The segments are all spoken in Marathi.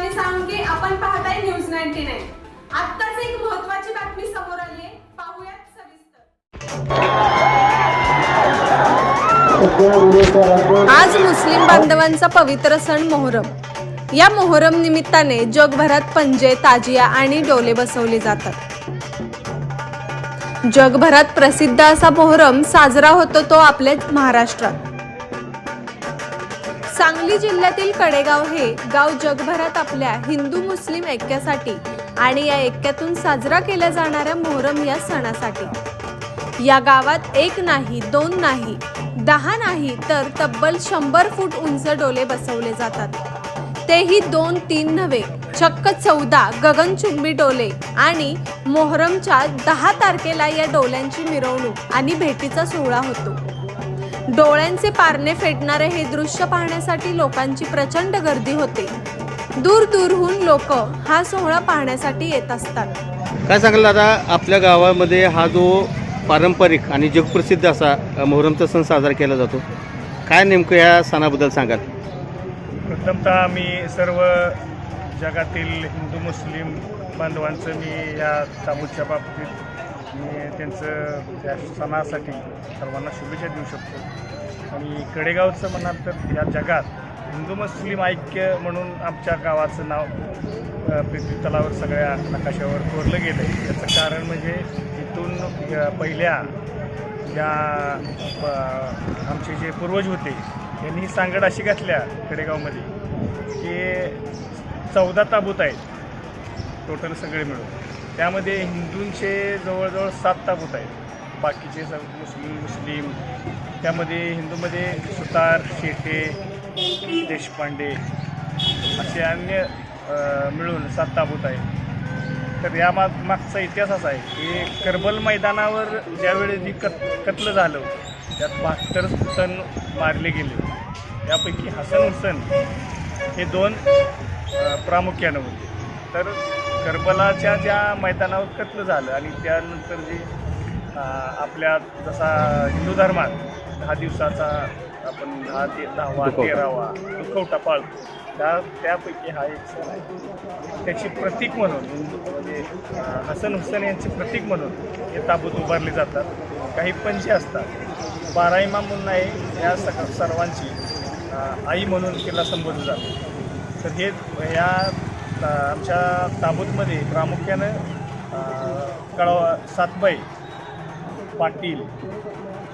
आणि सांगे आपण पाहताय न्यूज नाईन्टी नाईन. आत्ताच एक महत्वाची बातमी समोर आली आहे पाहूयात सविस्तर. आज मुस्लिम बांधवांचा पवित्र सण मोहरम. या मोहरम निमित्ताने जगभरात पंजे ताजिया आणि डोले बसवले जातात. जगभरात प्रसिद्ध असा मोहरम साजरा होतो तो आपल्या महाराष्ट्रात. सांगली जिल्ह्यातील कडेगाव हे गाव जगभरात आपल्या हिंदू मुस्लिम ऐक्यासाठी आणि या ऐक्यातून साजरा केल्या जाणाऱ्या मोहरम या सणासाठी. या गावात एक नाही दोन नाही दहा नाही तर तब्बल शंभर फूट उंच डोले बसवले जातात. तेही दोन तीन नव्हे चक्क चौदा गगनचुंबी डोले आणि मोहरमच्या दहा तारखेला या डोल्यांची मिरवणूक आणि भेटीचा सोहळा होतो. डोळ्यांचे पारणे फेडणारे हे दृश्य पाहण्यासाठी लोकांची प्रचंड गर्दी होते. दूर दूरहून लोक हा सोहळा पाहण्यासाठी येत असतात. काय सांगाल दादा आपल्या गावामध्ये हा जो पारंपरिक आणि जगप्रसिद्ध असा मोहरमचा सण साजरा केला जातो काय नेमकं या सणाबद्दल सांगाल? प्रथमतः मी सर्व जगातील हिंदू मुस्लिम बांधवांचं मी या ताबूतच्या बाबतीत मी त्यांचं या सणासाठी सर्वांना शुभेच्छा देऊ शकतो. आणि कडेगावचं म्हणाल तर या जगात हिंदू मुस्लिम ऐक्य म्हणून आमच्या गावाचं नाव पृथ्वीतलावर सगळ्या नकाशावर कोरलं गेलं आहे याचं कारण म्हणजे इथून पहिल्या ज्या आमचे जे पूर्वज होते यांनी ही सांगड अशी घातल्या कडेगावमध्ये की चौदा ताबूत आहेत टोटल सगळे मिळून. त्यामध्ये हिंदूंचे जवळजवळ सात ताबूत आहेत. बाकीचे स मुस्लिम मुस्लिम. त्यामध्ये हिंदूमध्ये सुतार शेटे देशपांडे असे अन्य मिळून सात ताबूत आहेत. तर या माग मागचा इतिहास असा आहे की करबल मैदानावर ज्यावेळी जी कत कत्ल झालं त्यात बहात्तर तण मारले गेले. यापैकी हसन हुसन हे दोन प्रामुख्यानं होते. तर करबलाच्या ज्या मैदानावर कत्ल झालं आणि त्यानंतर जे आपल्या जसा हिंदू धर्मात दहा दिवसाचा आपण दहा ते दहावा. तेरावा दुखवटा पाळतो त्या त्यापैकी हा एक सण आहे. त्याची प्रतीक म्हणून म्हणजे हसन हुसेन यांचे प्रतीक म्हणून हे ताबूत उभारले जातात. काही पंचे असतात बारा इमाम म्हणून या सग सर्वांची आई म्हणून तिला संबोधलं जातं. तर हे या आमच्या ताबूतमध्ये प्रामुख्यानं कळवा सातबाई पाटील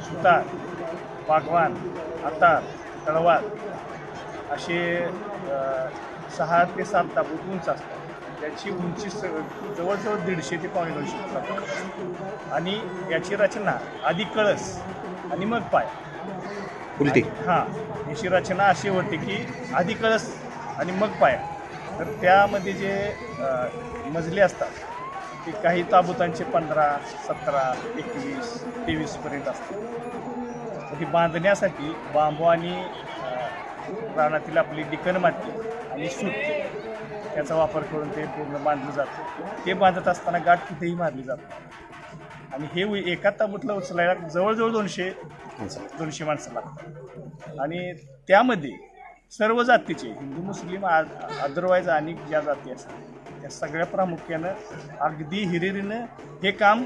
सुतार वाघवान आतार तळवार असे सहा ते सात ताबूत उंच असतात. त्याची उंची स जवळजवळ दीडशे ते पावणे दोनशे फूट असते. आणि याची रचना आधी कळस आणि मग पाय. उलटी. हां याची रचना अशी होती की आधी कळस आणि मग पाय. तर त्यामध्ये जे मजले असतात ते काही ताबुतांचे पंधरा सतरा एकवीस तेवीसपर्यंत असतात. ही बांधण्यासाठी बांबू आणि रानातील आपली डिकन माती आणि सूत याचा वापर करून ते पूर्ण बांधलं जातं. ते बांधत असताना गाठ कुठेही मारली जात आणि हे एका ताबूतला उचलायला जवळजवळ दोनशे दोनशे माणसं लागतात. आणि त्यामध्ये सर्व जातीचे हिंदू मुस्लिम अदरवाईज आणि ज्या जाती असतात त्या सगळ्या प्रामुख्यानं अगदी हिरिरीनं हे काम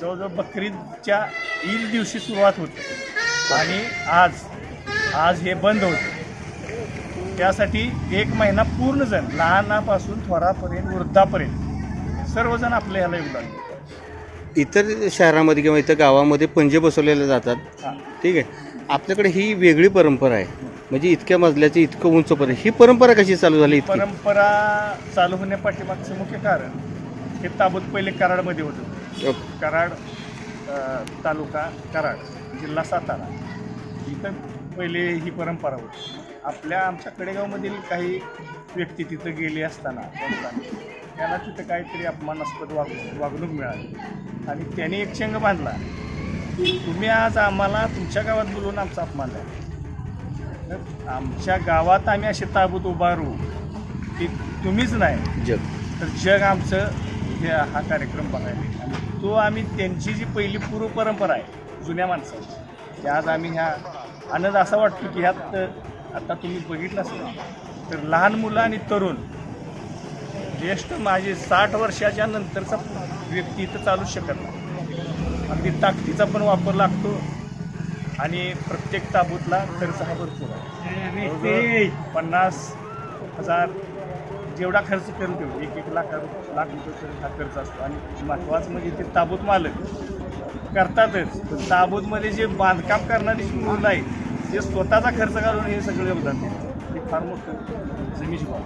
जवळजवळ बकरीदच्या ईद दिवशी सुरुवात होते. आणि आज आज हे बंद होते. त्यासाठी एक महिना पूर्ण जण लहानापासून थोरापर्यंत वृद्धापर्यंत सर्वजण आपल्या ह्याला योगदान देतात इतर शहरामध्ये किंवा इतर गावामध्ये पंजे बसवलेले जातात. हां. ठीक आहे. आपल्याकडे ही वेगळी परंपरा आहे. म्हणजे इतक्या मजल्याची इतकं उंचपर्यंत ही परंपरा कशी चालू झाली इतकी? परंपरा चालू होण्यापाठीमागचं मुख्य कारण हे ताबूत पहिले कराडमध्ये होतं. ओके. कराड अ, तालुका कराड जिल्हा सातारा. इथं पहिले ही परंपरा होती. आपल्या आमच्या कडेगावमधील काही व्यक्ती तिथं गेले असताना त्यांचा- त्यांना तिथं काहीतरी अपमानास्पद वाग वागणूक मिळाली. आणि त्यांनी एक चंग बांधला. तुम्ही आज आम्हाला तुमच्या गावात बोलवून आमचा अपमान तर आमच्या गावात आम्ही असे ताबूत उभारू की तुम्हीच नाही. जग. तर जग आमचं हे हा कार्यक्रम बघायला आणि तो आम्ही त्यांची जी पहिली पूर्व परंपरा आहे जुन्या माणसाची की आज आम्ही ह्या आनंद असा वाटतो की ह्यात आता तुम्ही बघितलं असेल तर लहान मुलं आणि तरुण ज्येष्ठ माझे साठ वर्षाच्या नंतरचा व्यक्ती इथं चालू शकत नाही. अगदी ताकदीचा पण वापर लागतो. आणि प्रत्येक ताबूतला खर्च हा भरपूर आहे. पन्नास हजार जेवढा खर्च करेल तेवढं एक एक लाख लाख रुपये हा खर्च असतो. आणि महत्त्वाचं म्हणजे ते ताबूत मालक करतातच. पण ताबूतमध्ये जे बांधकाम करणारी जी मुलं आहेत ते स्वतःचा खर्च घालून हे सगळं योगदान देतात हे फार मोठं जमीची बाब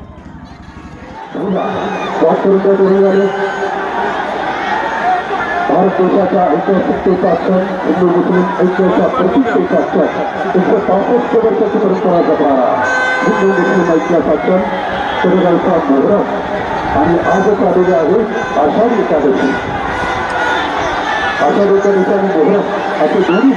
भारत देशाच्या ऐतिहासिकतेचा क्षण हिंदू मुस्लिम ऐक्याच्या प्रतिष्ठेचा क्षण एकशे पासष्ट वर्षाची परंपरा जपणारा हिंदू मुस्लिम ऐक्याचा क्षण शरीराचा मोहरम आणि आजच आलेले आहे आषाढी एकादशी. आषाढी एकादशी आणि मोहरम असे दोन्ही